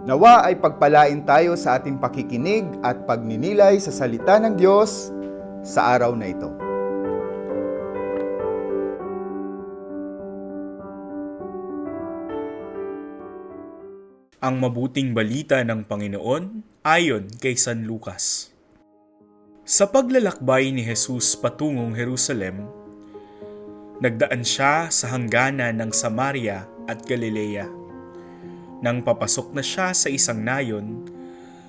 Nawa ay pagpalain tayo sa ating pakikinig at pagninilay sa salita ng Diyos sa araw na ito. Ang mabuting balita ng Panginoon ayon kay San Lucas. Sa paglalakbay ni Jesus patungong Jerusalem, nagdaan siya sa hangganan ng Samaria at Galilea. Nang papasok na siya sa isang nayon,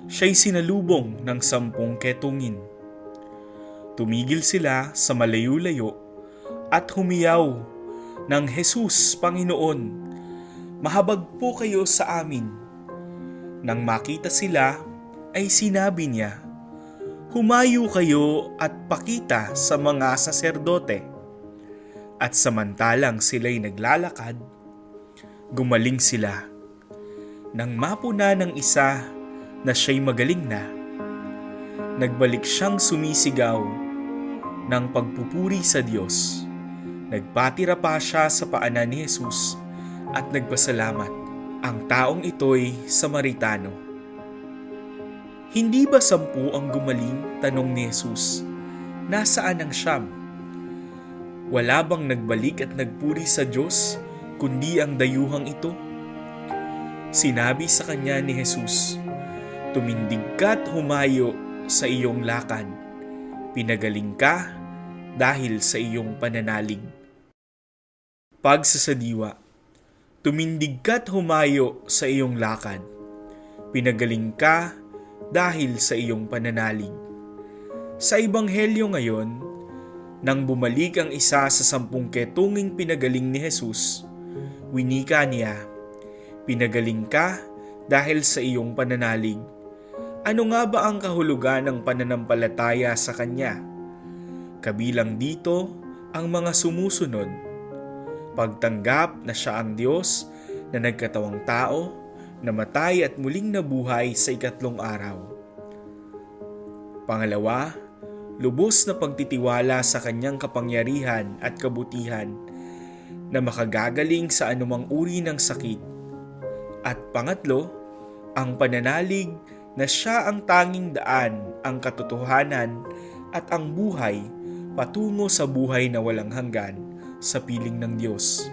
siya'y sinalubong ng sampung ketungin. Tumigil sila sa malayo-layo at humiyaw ng Jesus, Panginoon, mahabag po kayo sa amin. Nang makita sila, ay sinabi niya, Humayo kayo at pakita sa mga saserdote. At samantalang sila'y naglalakad, gumaling sila. Nang mapuna ng isa na siya'y magaling na, nagbalik siyang sumisigaw ng pagpupuri sa Diyos. Nagpatira pa siya sa paanan ni Jesus at nagpasalamat. Ang taong ito'y Samaritano. Hindi ba sampu ang gumaling? Tanong ni Jesus. Nasaan ang siyam? Wala bang nagbalik at nagpuri sa Diyos, kundi ang dayuhang ito? Sinabi sa kanya ni Jesus, Tumindig ka't humayo sa iyong lakad. Pinagaling ka dahil sa iyong pananalig. Pagsasadiwa, tumindig ka't humayo sa iyong lakad. Pinagaling ka dahil sa iyong pananalig. Sa Ebanghelyo ngayon, nang bumalik ang isa sa sampung ketunging pinagaling ni Jesus, winika niya, Pinagaling ka dahil sa iyong pananalig. Ano nga ba ang kahulugan ng pananampalataya sa Kanya? Kabilang dito ang mga sumusunod. Pagtanggap na siya ang Diyos na nagkatawang tao, namatay at muling nabuhay sa ikatlong araw. Pangalawa, lubos na pagtitiwala sa kanyang kapangyarihan at kabutihan na makagagaling sa anumang uri ng sakit. At pangatlo, ang pananalig na siya ang tanging daan, ang katotohanan at ang buhay patungo sa buhay na walang hanggan sa piling ng Diyos.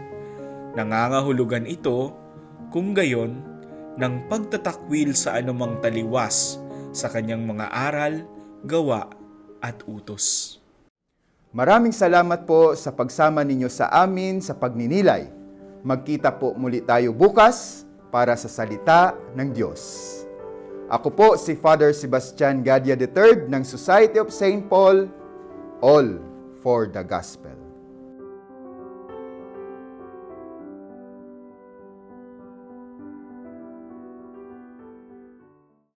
Nangangahulugan ito kung gayon ng pagtatakwil sa anumang taliwas sa kanyang mga aral, gawa at utos. Maraming salamat po sa pagsama ninyo sa amin sa pagninilay. Magkita po muli tayo bukas para sa salita ng Diyos. Ako po si Father Sebastian Gadia III ng Society of St. Paul, all for the Gospel.